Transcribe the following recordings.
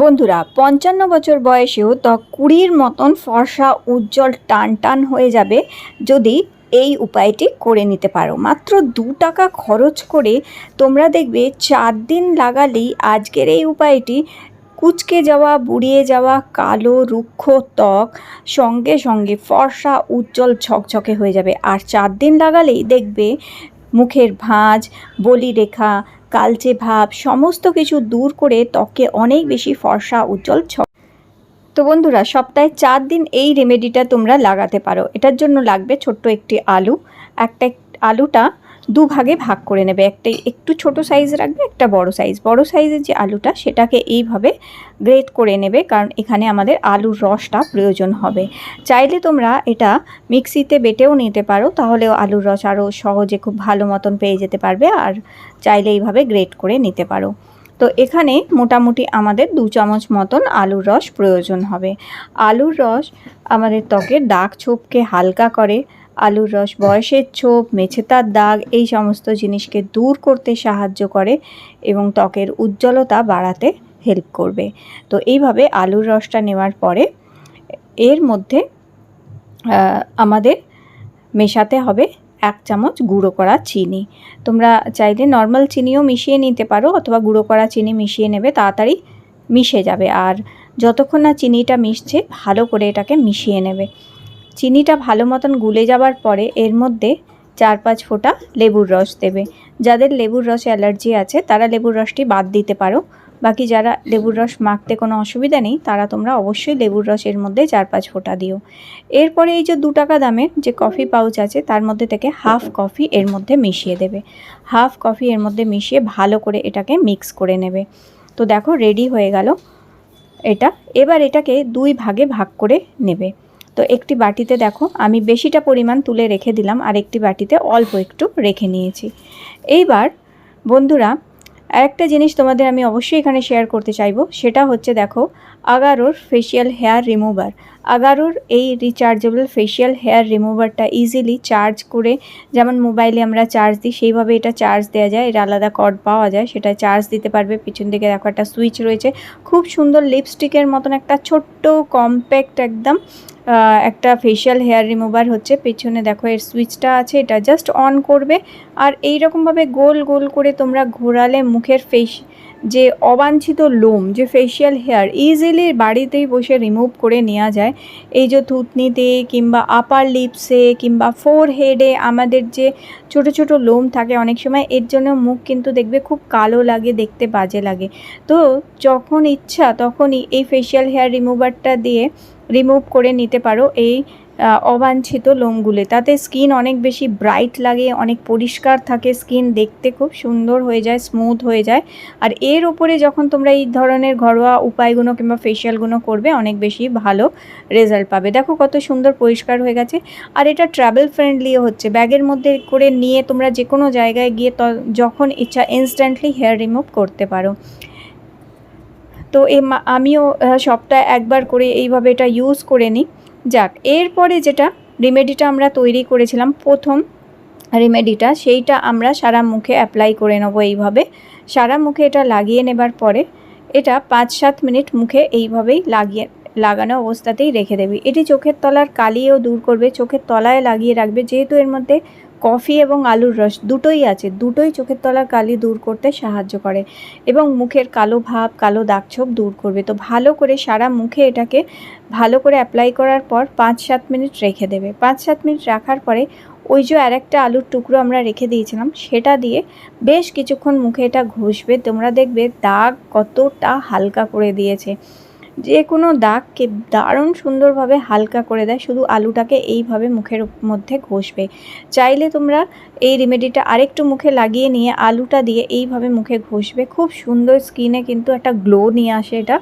বন্ধুরা, পঞ্চান্ন বছর বয়সেও ত্বক কুড়ির মতন ফর্সা, উজ্জ্বল টান টান হয়ে যাবে যদি এই উপায়টি করে নিতে পারো। মাত্র দু টাকা খরচ করে তোমরা দেখবে চার দিন লাগালেই আজকের এই উপায়টি কুচকে যাওয়া, বুড়িয়ে যাওয়া, কালো, রুক্ষ ত্বক সঙ্গে সঙ্গে ফর্সা, উজ্জ্বল, ঝকঝকে হয়ে যাবে। আর চার দিন লাগালেই দেখবে মুখের ভাঁজ, বলিরেখা কালচে ভাব সমস্ত কিছু দূর করে ত্বকে অনেক বেশি ফর্সা, উজ্জ্বল ছ তো বন্ধুরা, সপ্তাহে চার দিন এই রেমেডিটা তোমরা লাগাতে পারো। এটার জন্য লাগবে ছোট্ট একটি আলু। একটা এক- আলুটা দু ভাগে ভাগ করে নেবে। একটা একটু ছোট সাইজ রাখবে, একটা বড় সাইজ বড় সাইজের যে আলুটা, সেটাকে এইভাবে গ্রেট করে নেবে, কারণ এখানে আমাদের আলুর রসটা প্রয়োজন হবে। চাইলে তোমরা এটা মিক্সিতে বেটেও নিতে পারো, তাহলেও আলুর রস আরও সহজে খুব ভালো মতন পেয়ে যেতে পারবে, আর চাইলে এইভাবে গ্রেট করে নিতে পারো। তো এখানে মোটামুটি আমাদের দু চামচ মতন আলুর রস প্রয়োজন হবে। আলুর রস আমাদের ত্বকের দাগ ছোপকে হালকা করে আলুর রস, বয়সের ছোপ, মেছেতার দাগ, এই সমস্ত জিনিসকে দূর করতে সাহায্য করে এবং ত্বকের উজ্জ্বলতা বাড়াতে হেল্প করবে। তো এইভাবে আলুর রসটা নেওয়ার পরে এর মধ্যে আমাদের মেশাতে হবে এক চামচ গুঁড়ো করা চিনি। তোমরা চাইলে নর্মাল চিনিও মিশিয়ে নিতে পারো অথবা গুঁড়ো করা চিনি মিশিয়ে নেবে, তাড়াতাড়ি মিশে যাবে। আর যতক্ষণ না চিনিটা মিশছে, ভালো করে এটাকে মিশিয়ে নেবে। চিনিটা ভালো মতন গুলে যাবার পরে এর মধ্যে চার পাঁচ ফোঁটা লেবুর রস দেবে। যাদের লেবুর রসে অ্যালার্জি আছে, তারা লেবুর রসটি বাদ দিতে পারো। বাকি যারা লেবুর রস মাখতে কোনো অসুবিধা নেই, তারা তোমরা অবশ্যই লেবুর রস এর মধ্যে চার পাঁচ ফোঁটা দিও। এরপরে এই যে দু টাকা দামের যে কফি পাউচ আছে, তার মধ্যে থেকে হাফ কফি এর মধ্যে মিশিয়ে দেবে। হাফ কফি এর মধ্যে মিশিয়ে ভালো করে এটাকে মিক্স করে নেবে। তো দেখো, রেডি হয়ে গেল এটা। এবার এটাকে দুই ভাগে ভাগ করে নেবে। তো একটি বাটিতে দেখো, আমি বেশিটা পরিমাণ তুলে রেখে দিলাম, আর একটি বাটিতে অল্প একটু রেখে নিয়েছি। এইবার বন্ধুরা, আরেকটা জিনিস তোমাদের আমি অবশ্যই এখানে শেয়ার করতে চাইব, সেটা হচ্ছে দেখো আগারোর ফেশিয়াল হেয়ার রিমুভার আগারোর এই রিচার্জেবল ফেশিয়াল হেয়ার রিমুভারটা ইজিলি চার্জ করে, যেমন মোবাইলে আমরা চার্জ দিই, সেইভাবে এটা চার্জ দেওয়া যায়, এর আলাদা কর্ড পাওয়া যায়, সেটা চার্জ দিতে পারবে। পিছন দিকে দেখো একটা সুইচ রয়েছে। খুব সুন্দর লিপস্টিকের মতন একটা ছোট্ট কম্প্যাক্ট একদম একটা ফেশিয়াল হেয়ার রিমুভার হচ্ছে। পেছনে দেখো এর সুইচটা আছে, এটা জাস্ট অন করবে। আর এই রকমভাবে গোল গোল করে তোমরা ঘোরালে মুখের ফেস যে অবাঞ্ছিত লোম, যে ফেশিয়াল হেয়ার ইজিলি বাড়িতেই বসে রিমুভ করে নেওয়া যায়। এই যে থুতনিতে কিংবা আপার লিপসে কিংবা ফোর হেডে আমাদের যে ছোট ছোট লোম থাকে, অনেক সময় এর জন্য মুখ কিন্তু দেখবে খুব কালো লাগে, দেখতে বাজে লাগে। তো যখন ইচ্ছা তখনই এই ফেশিয়াল হেয়ার রিমুভারটা দিয়ে রিমুভ করে নিতে পারো। এই অবাঞ্ছিত লোমগুলো। তাতে স্কিন অনেক বেশি ব্রাইট লাগে, অনেক পরিষ্কার থাকে স্কিন দেখতে, খুব সুন্দর হয়ে যায় স্মুথ হয়ে যায়। আর এর ওপরে যখন তোমরা এই ধরনের ঘরোয়া উপায়গুলো কিংবা ফেশিয়ালগুলো করবে, অনেক বেশি ভালো রেজাল্ট পাবে। দেখো কত সুন্দর পরিষ্কার হয়ে গেছে। আর এটা ট্রাভেল ফ্রেন্ডলিও হচ্ছে। ব্যাগের মধ্যে করে নিয়ে তোমরা যে কোনো জায়গায় গিয়ে যখন ইচ্ছা ইনস্ট্যান্টলি হেয়ার রিমুভ করতে পারো। তো এ আমিও সপ্তাহে একবার করে এইভাবে এটা ইউজ করে নিই। যাক, এরপরে যেটা রেমেডিটা আমরা তৈরি করেছিলাম, প্রথম রেমেডিটা সেইটা আমরা সারা মুখে অ্যাপ্লাই করে নেব এইভাবে। সারা মুখে এটা লাগিয়ে নেবার পরে, এটা পাঁচ সাত মিনিট মুখে এইভাবেই লাগিয়ে, লাগানো অবস্থাতেই রেখে দেবে। এটি চোখের তলার কালিও দূর করবে, চোখের তলায় লাগিয়ে রাখবে, যেহেতু এর মধ্যে কফি এবং আলুর রস দুটোই আছে, দুটোই চোখের তলার কালি দূর করতে সাহায্য করে এবং মুখের কালো ভাব, কালো দাগছোপ দূর করবে। তো ভালো করে সারা মুখে এটাকে ভালো করে অ্যাপ্লাই করার পর পাঁচ সাত মিনিট রেখে দেবে। পাঁচ সাত মিনিট রাখার পরে ওই যে আরেকটা আলুর টুকরো আমরা রেখে দিয়েছিলাম, সেটা দিয়ে বেশ কিছুক্ষণ মুখে এটা ঘষবে। তোমরা দেখবে দাগ কতটা হালকা করে দিয়েছে। যে কোনো দাগকে দারুণ সুন্দরভাবে হালকা করে দেয়, শুধু আলুটাকে এইভাবে মুখের মধ্যে ঘষবে। চাইলে তোমরা এই রেমেডিটা আরেকটু মুখে লাগিয়ে নিয়ে আলুটা দিয়ে এইভাবে মুখে ঘষবে। খুব সুন্দর স্কিনে কিন্তু একটা গ্লো নিয়ে আসে এটা।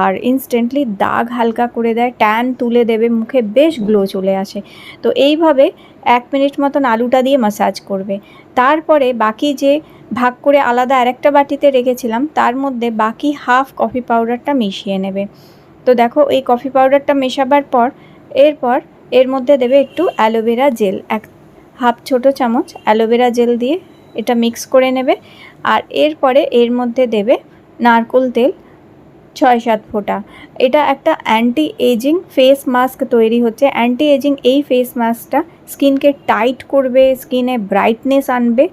আর ইনস্ট্যান্টলি দাগ হালকা করে দেয় ট্যান তুলে দেবে, মুখে বেশ গ্লো চলে আসে। তো এইভাবে এক মিনিট মতন আলুটা দিয়ে মাসাজ করবে। তারপরে বাকি যে ভাগ করে আলাদা আরেকটা বাটিতে রেখেছিলাম, তার মধ্যে বাকি হাফ কফি পাউডারটা মিশিয়ে নেবে। তো দেখো, এই কফি পাউডারটা মেশাবার পর, এরপর এর মধ্যে দেবে একটু অ্যালোভেরা জেল এক হাফ ছোট চামচ অ্যালোভেরা জেল দিয়ে এটা মিক্স করে নেবে। আর এরপরে এর মধ্যে দেবে নারকোল তেল ছয় সাত ফোঁটা। এটা একটা অ্যান্টি এজিং ফেস মাস্ক তৈরি হচ্ছে। অ্যান্টি এজিং এই ফেস মাস্কটা স্কিনকে টাইট করবে স্কিনে ব্রাইটনেস আনবে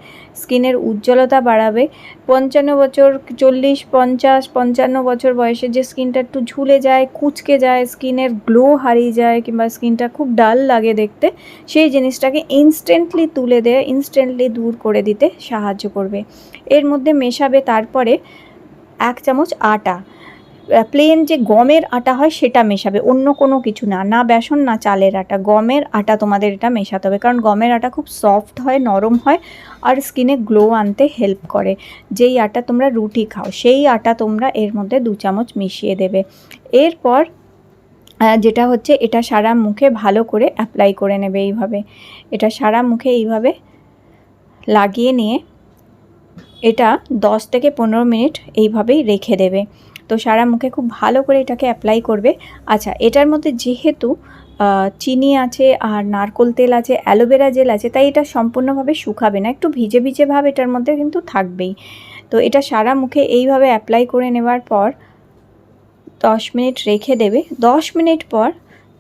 স্কিনের উজ্জ্বলতা বাড়াবে। পঞ্চান্ন বছর, চল্লিশ, পঞ্চাশ, পঞ্চান্ন বছর বয়সে যে স্কিনটা একটু ঝুলে যায়, কুচকে যায় স্কিনের গ্লো হারিয়ে যায় কিংবা স্কিনটা খুব ডাল লাগে দেখতে, সেই জিনিসটাকে ইনস্ট্যান্টলি তুলে দেয় ইনস্ট্যান্টলি দূর করে দিতে সাহায্য করবে। এর মধ্যে মেশাবে তারপরে এক চামচ আটা। প্লেন যে গমের আটা হয় সেটা মেশাবে, অন্য কোনো কিছু না। না বেসন, না চালের আটা। গমের আটা তোমাদের এটা মেশাতে হবে, কারণ গমের আটা খুব সফট হয়, নরম হয়, আর স্কিনে গ্লো আনতে হেল্প করে। যেই আটা তোমরা রুটি খাও, সেই আটা তোমরা এর মধ্যে দু চামচ মিশিয়ে দেবে। এরপর যেটা হচ্ছে এটা সারা মুখে ভালো করে অ্যাপ্লাই করে নেবে এইভাবে। এটা সারা মুখে এইভাবে লাগিয়ে নিয়ে এটা দশ থেকে পনেরো মিনিট এইভাবেই রেখে দেবে। তো সারা মুখে খুব ভালো করে এটাকে অ্যাপ্লাই করবে। আচ্ছা এটার মধ্যে যেহেতু চিনি আছে আর নারকোল তেল আছে, অ্যালোভেরা জেল আছে, তাই এটা সম্পূর্ণভাবে শুকাবে না। একটু ভিজে ভিজে ভাব এটার মধ্যে কিন্তু থাকবেই। তো এটা সারা মুখে এইভাবে অ্যাপ্লাই করে নেবার পর দশ মিনিট রেখে দেবে। দশ মিনিট পর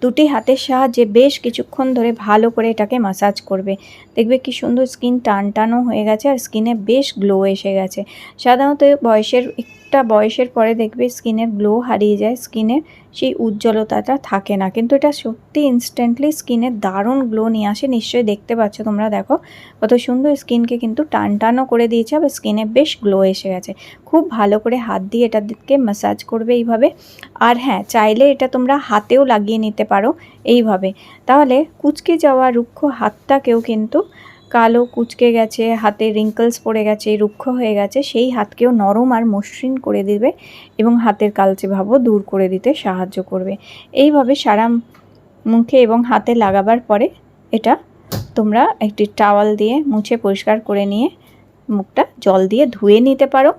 দুটি হাতের সাহায্যে বেশ কিছুক্ষণ ধরে ভালো করে এটাকে মাসাজ করবে। দেখবে কি সুন্দর স্কিন টান টানও হয়ে গেছে আর স্কিনে বেশ গ্লো এসে গেছে। সাধারণত বয়সের একটা বয়সের পরে দেখবে স্কিনের গ্লো হারিয়ে যায়, স্কিনের সেই উজ্জ্বলতাটা থাকে না। কিন্তু এটা সত্যি ইনস্ট্যান্টলি স্কিনে দারুণ গ্লো নিয়ে আসে, নিশ্চয়ই দেখতে পাচ্ছ তোমরা, দেখো। কত সুন্দর স্কিনকে কিন্তু টান টানও করে দিয়েছে, আবার স্কিনে বেশ গ্লো এসে গেছে। খুব ভালো করে হাত দিয়ে এটার দিকে ম্যাসাজ করবে এইভাবে। আর হ্যাঁ চাইলে এটা তোমরা হাতেও লাগিয়ে নিতে পারো এইভাবে। তাহলে কুচকে যাওয়া রুক্ষ হাতটাকেও কিন্তু কালো কুচকে গেছে, হাতে রিঙ্কলস পড়ে গেছে, রুক্ষ হয়ে গেছে, সেই হাতকেও নরম আর মসৃণ করে দিবে এবং হাতের কালচে ভাবও দূর করে দিতে সাহায্য করবে। এইভাবে সারা মুখে এবং হাতে লাগাবার পরে এটা তোমরা একটি টাওয়াল দিয়ে মুছে পরিষ্কার করে নিয়ে মুখটা জল দিয়ে ধুয়ে নিতে পারো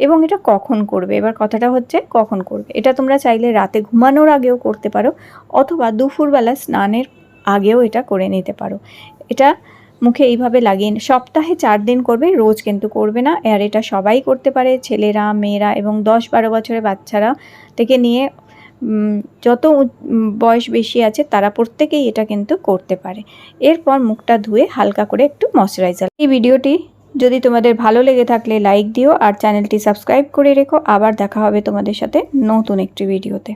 এবং এটা কখন করবে? এবার কথাটা হচ্ছে কখন করবে? এটা তোমরা চাইলে রাতে ঘুমানোর আগেও করতে পারো অথবা দুপুরবেলা স্নানের আগেও এটা করে নিতে পারো। এটা মুখে এইভাবে লাগিয়ে সপ্তাহে চার দিন করবে, রোজ কিন্তু করবে না। আর এটা সবাই করতে পারে, ছেলেরা, মেয়েরা এবং দশ বারো বছরের বাচ্চারা থেকে নিয়ে যত বয়স বেশি আছে তারা প্রত্যেকেই এটা কিন্তু করতে পারে। এরপর মুখটা ধুয়ে হালকা করে একটু ময়শ্চারাইজার এই ভিডিওটি যদি তোমাদের ভালো লেগে থাকলে লাইক দিও আর চ্যানেলটি সাবস্ক্রাইব করে রেখো। আবার দেখা হবে তোমাদের সাথে নতুন একটি ভিডিওতে।